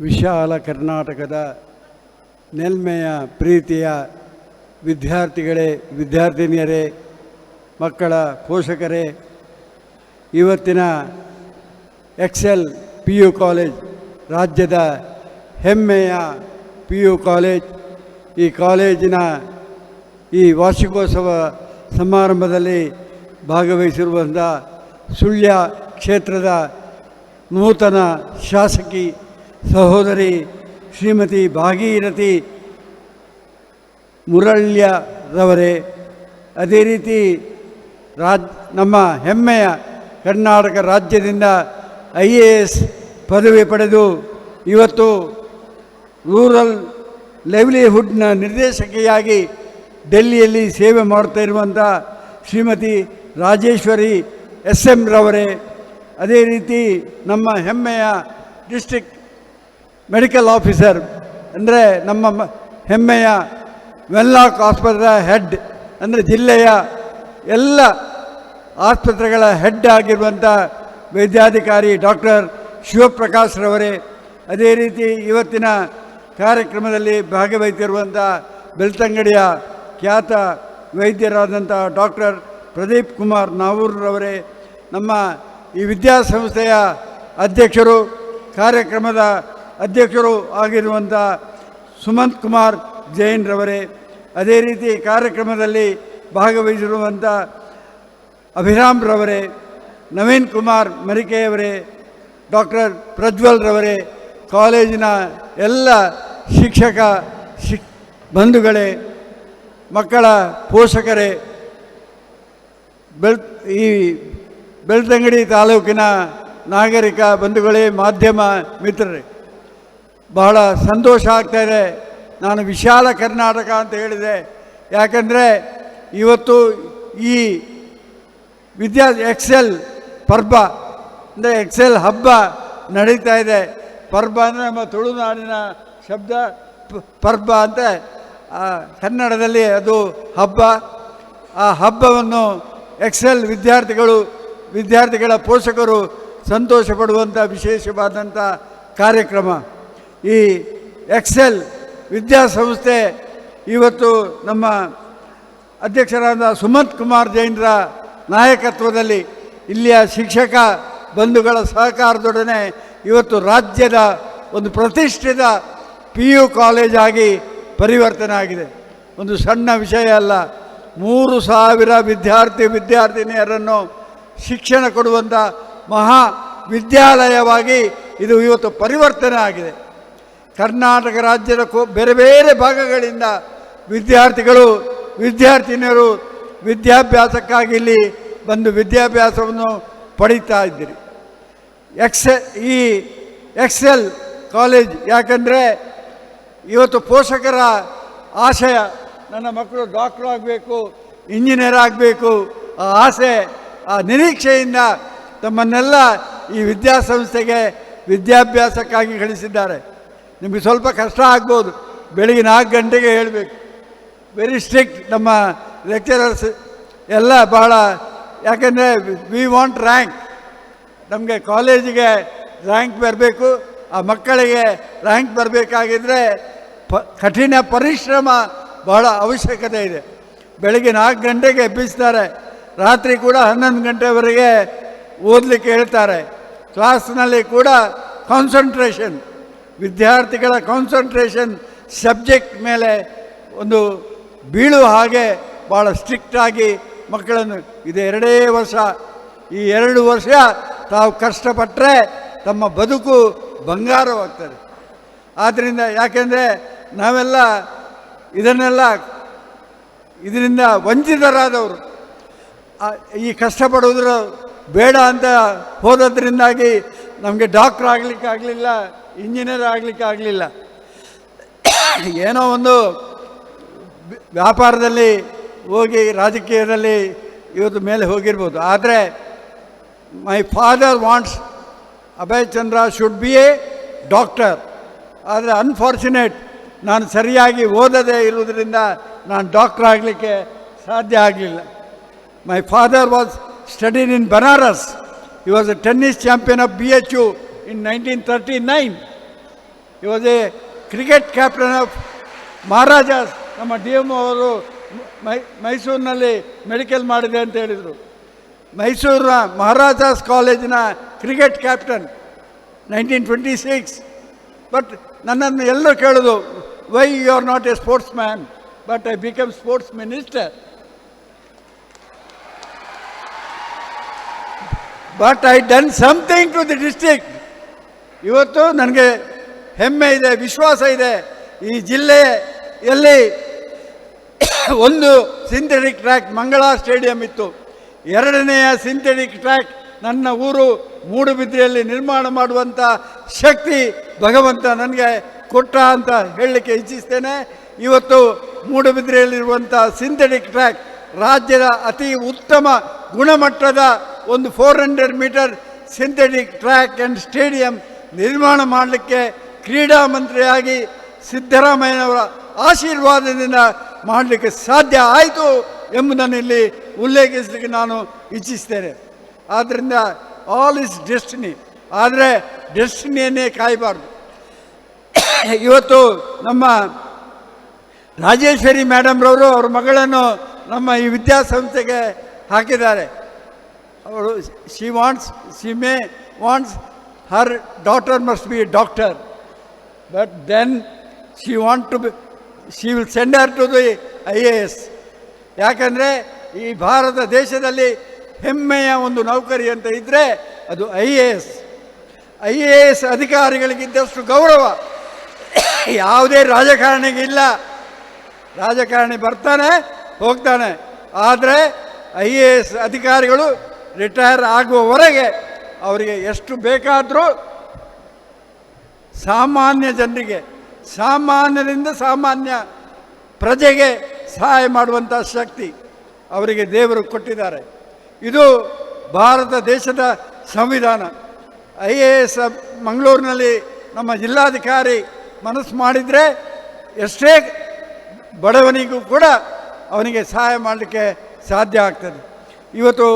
ವಿಶಾಲ ಕರ್ನಾಟಕದ ನೆಲ್ಮೆಯ ಪ್ರೀತಿಯ ವಿದ್ಯಾರ್ಥಿಗಳೇ, ವಿದ್ಯಾರ್ಥಿನಿಯರೇ, ಮಕ್ಕಳ ಪೋಷಕರೇ, ಇವತ್ತಿನ ಎಕ್ಸೆಲ್ ಪಿ ಯು ಕಾಲೇಜ್, ರಾಜ್ಯದ ಹೆಮ್ಮೆಯ ಪಿ ಯು ಕಾಲೇಜ್, ಈ ಕಾಲೇಜಿನ ಈ ವಾರ್ಷಿಕೋತ್ಸವ ಸಮಾರಂಭದಲ್ಲಿ ಭಾಗವಹಿಸಿರುವಂಥ ಸುಳ್ಯ ಕ್ಷೇತ್ರದ ನೂತನ ಶಾಸಕಿ ಸಹೋದರಿ ಶ್ರೀಮತಿ ಭಾಗೀರಥಿ ಮುರಳ್ಯರವರೇ, ಅದೇ ರೀತಿ ರಾಜ್, ನಮ್ಮ ಹೆಮ್ಮೆಯ ಕರ್ನಾಟಕ ರಾಜ್ಯದಿಂದ ಐ ಎ ಎಸ್ ಪದವಿ ಪಡೆದು ಇವತ್ತು ರೂರಲ್ ಲೈವ್ಲಿಹುಡ್ನ ನಿರ್ದೇಶಕಿಯಾಗಿ ಡೆಲ್ಲಿಯಲ್ಲಿ ಸೇವೆ ಮಾಡ್ತಾ ಇರುವಂಥ ಶ್ರೀಮತಿ ರಾಜೇಶ್ವರಿ ಎಸ್ ಎಂ ರವರೇ, ಅದೇ ರೀತಿ ನಮ್ಮ ಹೆಮ್ಮೆಯ ಡಿಸ್ಟ್ರಿಕ್ಟ್ ಮೆಡಿಕಲ್ ಆಫೀಸರ್ ಅಂದರೆ ನಮ್ಮ ಹೆಮ್ಮೆಯ ವೆನ್ಲಾಕ್ ಆಸ್ಪತ್ರೆ ಹೆಡ್ ಅಂದರೆ ಜಿಲ್ಲೆಯ ಎಲ್ಲ ಆಸ್ಪತ್ರೆಗಳ ಹೆಡ್ ಆಗಿರುವಂಥ ವೈದ್ಯಾಧಿಕಾರಿ ಡಾಕ್ಟರ್ ಶಿವಪ್ರಕಾಶ್ ರವರೇ. ಅದೇ ರೀತಿ ಇವತ್ತಿನ ಕಾರ್ಯಕ್ರಮದಲ್ಲಿ ಭಾಗವಹಿಸಿರುವಂಥ ಬೆಳ್ತಂಗಡಿಯ ಖ್ಯಾತ ವೈದ್ಯರಾದಂಥ ಡಾಕ್ಟರ್ ಪ್ರದೀಪ್ ಕುಮಾರ್ ನಾವೂರ್ರವರೇ ನಮ್ಮ ಈ ವಿದ್ಯಾಸಂಸ್ಥೆಯ ಅಧ್ಯಕ್ಷರು ಕಾರ್ಯಕ್ರಮದ ಅಧ್ಯಕ್ಷರು ಆಗಿರುವಂಥ ಸುಮಂತ್ ಕುಮಾರ್ ಜೈನ್ರವರೇ ಅದೇ ರೀತಿ ಕಾರ್ಯಕ್ರಮದಲ್ಲಿ ಭಾಗವಹಿಸಿರುವಂಥ ಅಭಿರಾಮ್ ರವರೇ, ನವೀನ್ ಕುಮಾರ್ ಮರಿಕೆಯವರೇ ಡಾಕ್ಟರ್ ಪ್ರಜ್ವಲ್ ರವರೇ, ಕಾಲೇಜಿನ ಎಲ್ಲ ಶಿಕ್ಷಕ ಶಿಕ್ ಬಂಧುಗಳೇ, ಮಕ್ಕಳ ಪೋಷಕರೇ, ಬೆಳ್ ಈ ಬೆಳ್ತಂಗಡಿ ತಾಲೂಕಿನ ನಾಗರಿಕ ಬಂಧುಗಳೇ, ಮಾಧ್ಯಮ ಮಿತ್ರರೇ. ಬಹಳ ಸಂತೋಷ ಆಗ್ತಾ ಇದೆ. ನಾನು ವಿಶಾಲ ಕರ್ನಾಟಕ ಅಂತ ಹೇಳಿದೆ. ಯಾಕಂದರೆ ಇವತ್ತು ಈ ವಿದ್ಯಾ ಎಕ್ಸೆಲ್ ಪರ್ಬ, ಅಂದರೆ ಎಕ್ಸೆಲ್ ಹಬ್ಬ ನಡೀತಾ ಇದೆ. ಪರ್ಬ ಅಂದರೆ ನಮ್ಮ ತುಳುನಾಡಿನ ಶಬ್ದ ಪರ್ಬ ಅಂತ ಕನ್ನಡದಲ್ಲಿ ಅದು ಹಬ್ಬ. ಆ ಹಬ್ಬವನ್ನು ಎಕ್ಸೆಲ್ ವಿದ್ಯಾರ್ಥಿಗಳು, ವಿದ್ಯಾರ್ಥಿಗಳ ಪೋಷಕರು ಸಂತೋಷ ಪಡುವಂಥ ವಿಶೇಷವಾದಂಥ ಕಾರ್ಯಕ್ರಮ. ಈ ಎಕ್ಸೆಲ್ ವಿದ್ಯಾಸಂಸ್ಥೆ ಇವತ್ತು ನಮ್ಮ ಅಧ್ಯಕ್ಷರಾದ ಸುಮಂತ್ ಕುಮಾರ್ ಜೈನ್ರ ನಾಯಕತ್ವದಲ್ಲಿ ಇಲ್ಲಿಯ ಶಿಕ್ಷಕ ಬಂಧುಗಳ ಸಹಕಾರದೊಡನೆ ಇವತ್ತು ರಾಜ್ಯದ ಒಂದು ಪ್ರತಿಷ್ಠಿತ ಪಿ ಯು ಕಾಲೇಜಾಗಿ ಪರಿವರ್ತನೆ ಆಗಿದೆ. ಒಂದು ಸಣ್ಣ ವಿಷಯ ಅಲ್ಲ, ಮೂರು ಸಾವಿರ ವಿದ್ಯಾರ್ಥಿ ವಿದ್ಯಾರ್ಥಿನಿಯರನ್ನು ಶಿಕ್ಷಣ ಕೊಡುವಂಥ ಮಹಾ ವಿದ್ಯಾಲಯವಾಗಿ ಇದು ಇವತ್ತು ಪರಿವರ್ತನೆ ಆಗಿದೆ. ಕರ್ನಾಟಕ ರಾಜ್ಯದ ಕೋ ಬೇರೆ ಬೇರೆ ಭಾಗಗಳಿಂದ ವಿದ್ಯಾರ್ಥಿಗಳು, ವಿದ್ಯಾರ್ಥಿನಿಯರು ವಿದ್ಯಾಭ್ಯಾಸಕ್ಕಾಗಿ ಇಲ್ಲಿ ಬಂದು ವಿದ್ಯಾಭ್ಯಾಸವನ್ನು ಪಡೀತಾ ಇದ್ದೀರಿ. ಎಕ್ಸೆ ಈ ಎಕ್ಸೆಲ್ ಕಾಲೇಜ್ ಯಾಕಂದರೆ ಇವತ್ತು ಪೋಷಕರ ಆಶಯ, ನನ್ನ ಮಕ್ಕಳು ಡಾಕ್ಟ್ರ್ ಆಗಬೇಕು, ಇಂಜಿನಿಯರ್ ಆಗಬೇಕು, ಆ ಆಸೆ, ಆ ನಿರೀಕ್ಷೆಯಿಂದ ತಮ್ಮನ್ನೆಲ್ಲ ಈ ವಿದ್ಯಾಸಂಸ್ಥೆಗೆ ವಿದ್ಯಾಭ್ಯಾಸಕ್ಕಾಗಿ ಕಳಿಸಿದ್ದಾರೆ ನಿಮಗೆ ಸ್ವಲ್ಪ ಕಷ್ಟ ಆಗ್ಬೋದು. ಬೆಳಿಗ್ಗೆ ನಾಲ್ಕು ಗಂಟೆಗೆ ಹೇಳಬೇಕು. ವೆರಿ ಸ್ಟ್ರಿಕ್ಟ್ ನಮ್ಮ ಲೆಕ್ಚರರ್ಸ್ ಎಲ್ಲ ಬಹಳ, ಯಾಕೆಂದರೆ ವಿ ವಾಂಟ್ ರ್ಯಾಂಕ್ ನಮಗೆ ಕಾಲೇಜಿಗೆ ರ್ಯಾಂಕ್ ಬರಬೇಕು. ಆ ಮಕ್ಕಳಿಗೆ ರ್ಯಾಂಕ್ ಬರಬೇಕಾಗಿದ್ದರೆ ಪ, ಕಠಿಣ ಪರಿಶ್ರಮ ಬಹಳ ಅವಶ್ಯಕತೆ ಇದೆ. ಬೆಳಗ್ಗೆ ನಾಲ್ಕು ಗಂಟೆಗೆ ಎಬ್ಬಿಸ್ತಾರೆ. ರಾತ್ರಿ ಕೂಡ ಹನ್ನೊಂದು ಗಂಟೆವರೆಗೆ ಓದಲಿಕ್ಕೆ ಹೇಳ್ತಾರೆ. ಕ್ಲಾಸ್ನಲ್ಲಿ ಕೂಡ ಕಾನ್ಸಂಟ್ರೇಷನ್ ವಿದ್ಯಾರ್ಥಿಗಳ ಕಾನ್ಸಂಟ್ರೇಷನ್ ಸಬ್ಜೆಕ್ಟ್ ಮೇಲೆ ಒಂದು ಬೀಳುವ ಹಾಗೆ ಭಾಳ ಸ್ಟ್ರಿಕ್ಟಾಗಿ ಮಕ್ಕಳನ್ನು ಇದು ಎರಡೇ ವರ್ಷ, ಈ ಎರಡು ವರ್ಷ ತಾವು ಕಷ್ಟಪಟ್ಟರೆ ತಮ್ಮ ಬದುಕು ಬಂಗಾರವಾಗ್ತದೆ. ಆದ್ದರಿಂದ ಯಾಕೆಂದರೆ ನಾವೆಲ್ಲ ಇದನ್ನೆಲ್ಲ ಇದರಿಂದ ವಂಚಿತರಾದವರು. ಈ ಕಷ್ಟಪಡೋದ್ರ ಬೇಡ ಅಂತ ಹೋದದ್ರಿಂದಾಗಿ ನಮಗೆ ಡಾಕ್ಟ್ರ್ ಆಗಲಿಕ್ಕೆ ಆಗಲಿಲ್ಲ ಇಂಜಿನಿಯರ್ ಆಗಲಿಕ್ಕೆ ಆಗಲಿಲ್ಲ ಏನೋ ಒಂದು ವ್ಯಾಪಾರದಲ್ಲಿ ಹೋಗಿ ರಾಜಕೀಯದಲ್ಲಿ ಇವತ್ತು ಮೇಲೆ ಹೋಗಿರ್ಬೋದು. ಆದರೆ my father wants Abhay Chandra should be a doctor. ಆದರೆ ಅನ್ಫಾರ್ಚುನೇಟ್, ನಾನು ಸರಿಯಾಗಿ ಓದದೇ ಇರುವುದರಿಂದ ನಾನು ಡಾಕ್ಟರ್ ಆಗಲಿಕ್ಕೆ ಸಾಧ್ಯ ಆಗಲಿಲ್ಲ. My father was studied in Banaras he was a tennis champion of B H BHU in 1939. He was a cricket captain of Maharaja's ನಮ್ಮ ಡಿ ಎಂ ಅವರು ಮೈ, ಮೈಸೂರಿನಲ್ಲಿ ಮೆಡಿಕಲ್ ಮಾಡಿದೆ ಅಂತ ಹೇಳಿದರು. ಮೈಸೂರಿನ ಮಹಾರಾಜಾಸ್ ಕಾಲೇಜಿನ cricket captain nineteen twenty six but ನನ್ನನ್ನು ಎಲ್ಲರೂ ಕೇಳೋದು why you are not a sportsman but I become sports minister but I done something to the district ಇವತ್ತು ನನಗೆ ಹೆಮ್ಮೆ ಇದೆ, ವಿಶ್ವಾಸ ಇದೆ. ಈ ಜಿಲ್ಲೆಯಲ್ಲಿ ಒಂದು ಸಿಂಥೆಟಿಕ್ ಟ್ರ್ಯಾಕ್ ಮಂಗಳ ಸ್ಟೇಡಿಯಂ ಇತ್ತು. ಎರಡನೆಯ ಸಿಂಥೆಟಿಕ್ ಟ್ರ್ಯಾಕ್ ನನ್ನ ಊರು ಮೂಡುಬಿದ್ರೆಯಲ್ಲಿ ನಿರ್ಮಾಣ ಮಾಡುವಂಥ ಶಕ್ತಿ ಭಗವಂತ ನನಗೆ ಕೊಟ್ಟ ಅಂತ ಹೇಳಲಿಕ್ಕೆ ಇಚ್ಛಿಸ್ತೇನೆ. ಇವತ್ತು ಮೂಡುಬಿದ್ರೆಯಲ್ಲಿರುವಂಥ ಸಿಂಥೆಟಿಕ್ ಟ್ರ್ಯಾಕ್ ರಾಜ್ಯದ ಅತಿ ಉತ್ತಮ ಗುಣಮಟ್ಟದ ಒಂದು four hundred metre synthetic track and stadium ನಿರ್ಮಾಣ ಮಾಡಲಿಕ್ಕೆ ಕ್ರೀಡಾ ಮಂತ್ರಿಯಾಗಿ ಸಿದ್ದರಾಮಯ್ಯನವರ ಆಶೀರ್ವಾದದಿಂದ ಮಾಡಲಿಕ್ಕೆ ಸಾಧ್ಯ ಆಯಿತು ಎಂಬುದನ್ನು ಇಲ್ಲಿ ಉಲ್ಲೇಖಿಸಲಿಕ್ಕೆ ನಾನು ಇಚ್ಛಿಸ್ತೇನೆ. ಆದ್ದರಿಂದ ಆಲ್ ಇಸ್ ಡೆಸ್ಟಿನಿ ಆದರೆ ಡೆಸ್ಟಿನಿಯನ್ನೇ ಕಾಯಬಾರ್ದು. ಇವತ್ತು ನಮ್ಮ ರಾಜೇಶ್ವರಿ ಮೇಡಮ್ರವರು ಅವ್ರ ಮಗಳನ್ನು ನಮ್ಮ ಈ ವಿದ್ಯಾಸಂಸ್ಥೆಗೆ ಹಾಕಿದ್ದಾರೆ. ಅವರು she wants she may wants her daughter must be doctor but then she want to be she she will send to the I A S ಯಾಕಂದರೆ ಈ ಭಾರತ ದೇಶದಲ್ಲಿ ಹೆಮ್ಮೆಯ ಒಂದು ನೌಕರಿ ಅಂತ ಇದ್ದರೆ ಅದು I A S I A S ಅಧಿಕಾರಿಗಳಿಗಿದ್ದಷ್ಟು ಗೌರವ. ಯಾವುದೇ ರಾಜಕಾರಣಿಗಿಲ್ಲ ರಾಜಕಾರಣಿ ಬರ್ತಾನೆ, ಹೋಗ್ತಾನೆ. ಆದರೆ ಐ ಎ ಎಸ್ ಅಧಿಕಾರಿಗಳು ರಿಟೈರ್ ಆಗುವವರೆಗೆ ಅವರಿಗೆ ಎಷ್ಟು ಬೇಕಾದರೂ ಸಾಮಾನ್ಯ ಜನರಿಗೆ, ಸಾಮಾನ್ಯರಿಂದ ಸಾಮಾನ್ಯ ಪ್ರಜೆಗೆ ಸಹಾಯ ಮಾಡುವಂಥ ಶಕ್ತಿ ಅವರಿಗೆ ದೇವರು ಕೊಟ್ಟಿದ್ದಾರೆ. ಇದು ಭಾರತ ದೇಶದ ಸಂವಿಧಾನ. ಐ ಎ ಎಸ್ ಮಂಗಳೂರಿನಲ್ಲಿ ನಮ್ಮ ಜಿಲ್ಲಾಧಿಕಾರಿ ಮನಸ್ಸು ಮಾಡಿದರೆ ಎಷ್ಟೇ ಬಡವನಿಗೂ ಕೂಡ ಅವನಿಗೆ ಸಹಾಯ ಮಾಡಲಿಕ್ಕೆ ಸಾಧ್ಯ ಆಗ್ತದೆ. ಇವತ್ತು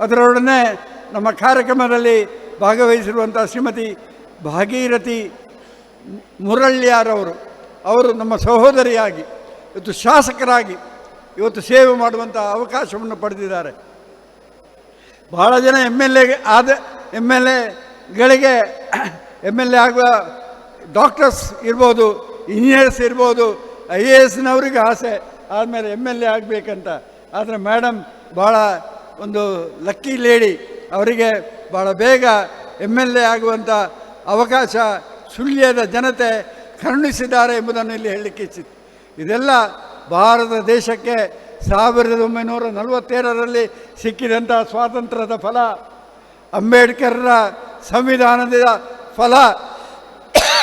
ಅದರೊಡನೆ ನಮ್ಮ ಕಾರ್ಯಕ್ರಮದಲ್ಲಿ ಭಾಗವಹಿಸಿರುವಂಥ ಶ್ರೀಮತಿ ಭಾಗೀರಥಿ ಮುರಳ್ಯಾರವರು ಅವರು ನಮ್ಮ ಸಹೋದರಿಯಾಗಿ, ಇವತ್ತು ಶಾಸಕರಾಗಿ ಇವತ್ತು ಸೇವೆ ಮಾಡುವಂಥ ಅವಕಾಶವನ್ನು ಪಡೆದಿದ್ದಾರೆ. ಭಾಳ ಜನ ಎಂ ಎಲ್ ಎ ಆದ ಎಂ ಎಲ್ ಎಗಳಿಗೆ ಎಂ ಎಲ್ ಎ ಆಗುವ ಡಾಕ್ಟರ್ಸ್ ಇರ್ಬೋದು ಇಂಜಿನಿಯರ್ಸ್ ಇರ್ಬೋದು ಐ ಎ ಎಸ್ನವ್ರಿಗೆ ಆಸೆ, ಆದಮೇಲೆ ಎಂ ಎಲ್ ಎ ಆಗಬೇಕಂತ. ಆದರೆ ಮೇಡಮ್ ಭಾಳ ಒಂದು ಲಕ್ಕಿ ಲೇಡಿ ಅವರಿಗೆ ಭಾಳ ಬೇಗ ಎಂ ಎಲ್ ಎ ಆಗುವಂಥ ಅವಕಾಶ ಸುಳ್ಯದ ಜನತೆ ಕರುಣಿಸಿದ್ದಾರೆ ಎಂಬುದನ್ನು ಇಲ್ಲಿ ಹೇಳಲಿಕ್ಕೆ ಇಚ್ಛಿತ್ತು ಇದೆಲ್ಲ ಭಾರತ ದೇಶಕ್ಕೆ ಸಾವಿರದ ಒಂಬೈನೂರ ನಲವತ್ತೇಳರಲ್ಲಿ ಸಿಕ್ಕಿದಂಥ ಸ್ವಾತಂತ್ರ್ಯದ ಫಲ, ಅಂಬೇಡ್ಕರ್ರ ಸಂವಿಧಾನದ ಫಲ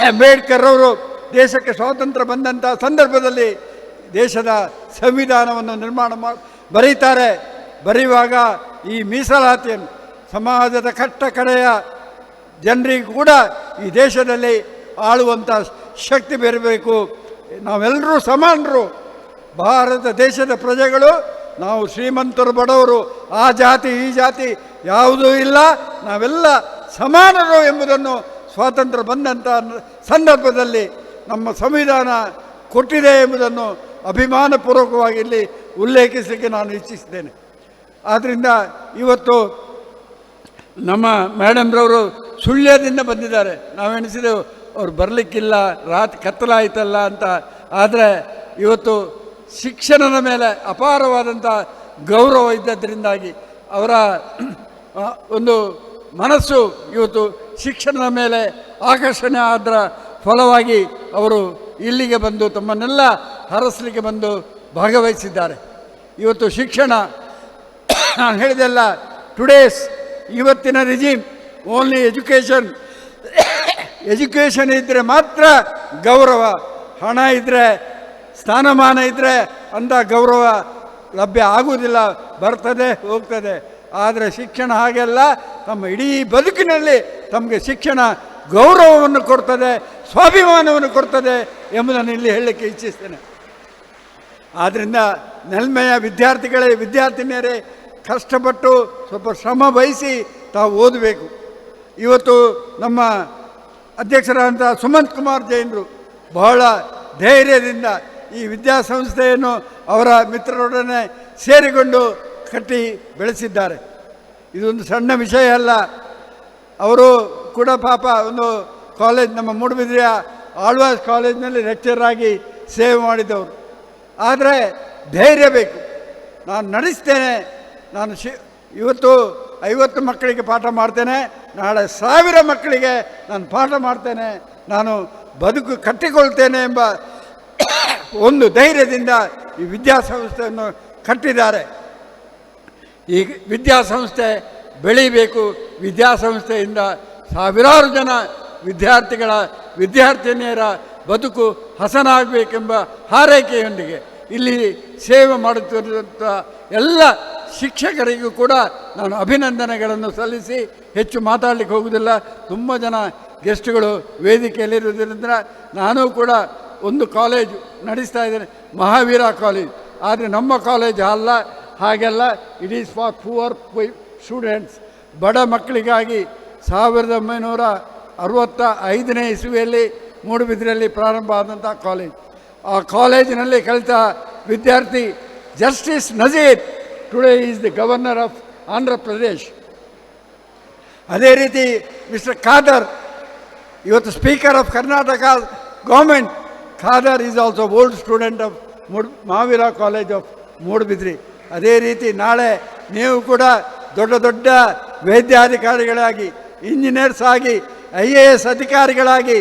ಅಂಬೇಡ್ಕರ್ ಅವರು ದೇಶಕ್ಕೆ ಸ್ವಾತಂತ್ರ್ಯ ಬಂದಂಥ ಸಂದರ್ಭದಲ್ಲಿ ದೇಶದ ಸಂವಿಧಾನವನ್ನು ನಿರ್ಮಾಣ ಮಾಡಿ ಬರೀತಾರೆ. ಬರೆಯುವಾಗ ಈ ಮೀಸಲಾತಿಯನ್ನು ಸಮಾಜದ ಕಟ್ಟ ಕಡೆಯ ಜನರಿಗೂ ಕೂಡ ಈ ದೇಶದಲ್ಲಿ ಆಳುವಂಥ ಶಕ್ತಿ ಬರಬೇಕು. ನಾವೆಲ್ಲರೂ ಸಮಾನರು. ಭಾರತ ದೇಶದ ಪ್ರಜೆಗಳು, ನಾವು ಶ್ರೀಮಂತರು, ಬಡವರು, ಆ ಜಾತಿ, ಈ ಜಾತಿ ಯಾವುದೂ ಇಲ್ಲ. ನಾವೆಲ್ಲ ಸಮಾನರು ಎಂಬುದನ್ನು ಸ್ವಾತಂತ್ರ್ಯ ಬಂದಂಥ ಸಂದರ್ಭದಲ್ಲಿ ನಮ್ಮ ಸಂವಿಧಾನ ಕೊಟ್ಟಿದೆ ಎಂಬುದನ್ನು ಅಭಿಮಾನಪೂರ್ವಕವಾಗಿ ಇಲ್ಲಿ ಉಲ್ಲೇಖಿಸಲಿಕ್ಕೆ ನಾನು ಇಚ್ಛಿಸಿದ್ದೇನೆ. ಆದ್ದರಿಂದ ಇವತ್ತು ನಮ್ಮ ಮೇಡಮ್ರವರು ಸುಳ್ಯದಿಂದ ಬಂದಿದ್ದಾರೆ. ನಾವೆಣಿಸಿದೆವು ಅವ್ರು ಬರಲಿಕ್ಕಿಲ್ಲ ರಾತ್ರಿ ಕತ್ತಲಾಯ್ತಲ್ಲ ಅಂತ. ಆದರೆ ಇವತ್ತು ಶಿಕ್ಷಣದ ಮೇಲೆ ಅಪಾರವಾದಂಥ ಗೌರವ ಇದ್ದದ್ರಿಂದಾಗಿ ಅವರ ಒಂದು ಮನಸ್ಸು ಇವತ್ತು ಶಿಕ್ಷಣದ ಮೇಲೆ ಆಕರ್ಷಣೆ ಆದ್ರ ಫಲವಾಗಿ ಅವರು ಇಲ್ಲಿಗೆ ಬಂದು ತಮ್ಮನ್ನೆಲ್ಲ ಹರಸಲಿಕ್ಕೆ ಬಂದು ಭಾಗವಹಿಸಿದ್ದಾರೆ. ಇವತ್ತು ಶಿಕ್ಷಣ, ನಾನು ಹೇಳಿದೆಲ್ಲ ಟುಡೇಸ್ ಇವತ್ತಿನ ರಿಜಿಮ್ ಓನ್ಲಿ ಎಜುಕೇಷನ್ ಎಜುಕೇಷನ್ ಇದ್ದರೆ ಮಾತ್ರ ಗೌರವ, ಹಣ ಇದ್ದರೆ ಸ್ಥಾನಮಾನ ಇದ್ದರೆ ಅಂಥ ಗೌರವ ಲಭ್ಯ ಆಗುವುದಿಲ್ಲ, ಬರ್ತದೆ, ಹೋಗ್ತದೆ. ಆದರೆ ಶಿಕ್ಷಣ ಹಾಗೆಲ್ಲ ತಮ್ಮ ಇಡೀ ಬದುಕಿನಲ್ಲಿ ತಮಗೆ ಶಿಕ್ಷಣ ಗೌರವವನ್ನು ಕೊಡ್ತದೆ, ಸ್ವಾಭಿಮಾನವನ್ನು ಕೊಡ್ತದೆ ಎಂಬುದನ್ನು ಇಲ್ಲಿ ಹೇಳಲಿಕ್ಕೆ ಇಚ್ಛಿಸ್ತೇನೆ. ಆದ್ದರಿಂದ ನೆಲ್ಮೆಯ ವಿದ್ಯಾರ್ಥಿಗಳೇ, ವಿದ್ಯಾರ್ಥಿನಿಯರೇ ಕಷ್ಟಪಟ್ಟು ಸ್ವಲ್ಪ ಶ್ರಮ ವಹಿಸಿ ತಾವು ಓದಬೇಕು. ಇವತ್ತು ನಮ್ಮ ಅಧ್ಯಕ್ಷರಾದಂಥ ಸುಮಂತ್ ಕುಮಾರ್ ಜೈನರು ಬಹಳ ಧೈರ್ಯದಿಂದ ಈ ವಿದ್ಯಾಸಂಸ್ಥೆಯನ್ನು ಅವರ ಮಿತ್ರರೊಡನೆ ಸೇರಿಕೊಂಡು ಕಟ್ಟಿ ಬೆಳೆಸಿದ್ದಾರೆ. ಇದೊಂದು ಸಣ್ಣ ವಿಷಯ ಅಲ್ಲ. ಅವರು ಕೂಡ ಪಾಪ ಒಂದು ಕಾಲೇಜ್ ನಮ್ಮ ಮೂಡುಬಿದ್ರೆಯ ಆಳ್ವಾಸ್ ಕಾಲೇಜ್ನಲ್ಲಿ ಲೆಕ್ಚರಾಗಿ ಸೇವೆ ಮಾಡಿದವರು. ಆದರೆ ಧೈರ್ಯ ಬೇಕು. ನಾನು ನಡೆಸ್ತೇನೆ. ನಾನು ಶಿ, ಇವತ್ತು ಐವತ್ತು ಮಕ್ಕಳಿಗೆ ಪಾಠ ಮಾಡ್ತೇನೆ, ನಾಳೆ ಸಾವಿರ ಮಕ್ಕಳಿಗೆ ನಾನು ಪಾಠ ಮಾಡ್ತೇನೆ, ನಾನು ಬದುಕು ಕಟ್ಟಿಕೊಳ್ತೇನೆ ಎಂಬ ಒಂದು ಧೈರ್ಯದಿಂದ ಈ ವಿದ್ಯಾಸಂಸ್ಥೆಯನ್ನು ಕಟ್ಟಿದ್ದಾರೆ. ಈ ವಿದ್ಯಾಸಂಸ್ಥೆ ಬೆಳೀಬೇಕು. ವಿದ್ಯಾಸಂಸ್ಥೆಯಿಂದ ಸಾವಿರಾರು ಜನ ವಿದ್ಯಾರ್ಥಿಗಳ, ವಿದ್ಯಾರ್ಥಿನಿಯರ ಬದುಕು ಹಸನಾಗಬೇಕೆಂಬ ಹಾರೈಕೆಯೊಂದಿಗೆ ಇಲ್ಲಿ ಸೇವೆ ಮಾಡುತ್ತಿರುವಂಥ ಎಲ್ಲ ಶಿಕ್ಷಕರಿಗೂ ಕೂಡ ನಾನು ಅಭಿನಂದನೆಗಳನ್ನು ಸಲ್ಲಿಸಿ ಹೆಚ್ಚು ಮಾತಾಡಲಿಕ್ಕೆ ಹೋಗುವುದಿಲ್ಲ. ತುಂಬ ಜನ ಗೆಸ್ಟ್ಗಳು ವೇದಿಕೆಯಲ್ಲಿರುವುದರಿಂದ ನಾನು ಕೂಡ ಒಂದು ಕಾಲೇಜು ನಡೆಸ್ತಾ ಇದ್ದೇನೆ, ಮಹಾವೀರ ಕಾಲೇಜ್. ಆದರೆ ನಮ್ಮ ಕಾಲೇಜ್ ಅಲ್ಲ, ಹಾಗೆಲ್ಲ it is for poor students ಬಡ ಮಕ್ಕಳಿಗಾಗಿ ಸಾವಿರದ ಒಂಬೈನೂರ ಅರವತ್ತ ಐದನೇ ಇಸುವೆಯಲ್ಲಿ ಮೂಡುಬಿದ್ರೆಯಲ್ಲಿ ಪ್ರಾರಂಭ ಆದಂಥ ಕಾಲೇಜ್. ಆ ಕಾಲೇಜಿನಲ್ಲಿ ಕಲಿತ ವಿದ್ಯಾರ್ಥಿ justice Nazeer today is the governor of Andhra Pradesh ಅದೇ ರೀತಿ ಮಿಸ್ಟರ್ ಖಾದರ್, ಇವತ್ತು speaker of Karnataka government Khader is also old student of Mood Mahavira college of Moodbidri ಅದೇ ರೀತಿ ನಾಳೆ ನೀವು ಕೂಡ ದೊಡ್ಡ ದೊಡ್ಡ ವೈದ್ಯಾಧಿಕಾರಿಗಳಾಗಿ ಇಂಜಿನಿಯರ್ಸ್ ಆಗಿ ಐ ಎ ಎಸ್ ಅಧಿಕಾರಿಗಳಾಗಿ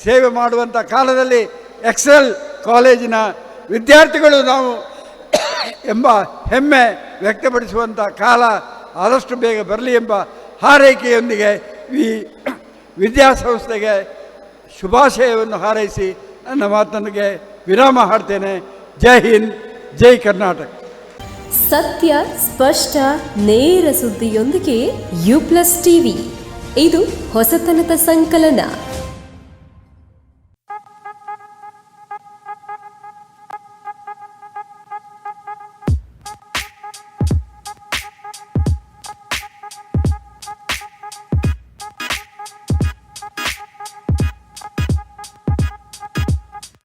ಸೇವೆ ಮಾಡುವಂಥ ಕಾಲದಲ್ಲಿ ಎಕ್ಸೆಲ್ ಕಾಲೇಜಿನ ವಿದ್ಯಾರ್ಥಿಗಳು ನಾವು ಎಂಬ ಹೆಮ್ಮೆ ವ್ಯಕ್ತಪಡಿಸುವಂಥ ಕಾಲ ಆದಷ್ಟು ಬೇಗ ಬರಲಿ ಎಂಬ ಹಾರೈಕೆಯೊಂದಿಗೆ ಈ ವಿದ್ಯಾಸಂಸ್ಥೆಗೆ ಶುಭಾಶಯವನ್ನು ಹಾರೈಸಿ ನನ್ನ ಮಾತನಿಗೆ ವಿರಾಮ ಹಾಡ್ತೇನೆ. ಜೈ ಹಿಂದ್, ಜೈ ಕರ್ನಾಟಕ. ಸತ್ಯ, ಸ್ಪಷ್ಟ, ನೇರ ಸುದ್ದಿಯೊಂದಿಗೆ ಯು ಪ್ಲಸ್ ಟಿವಿ. ಇದು ಹೊಸತನದ ಸಂಕಲನ.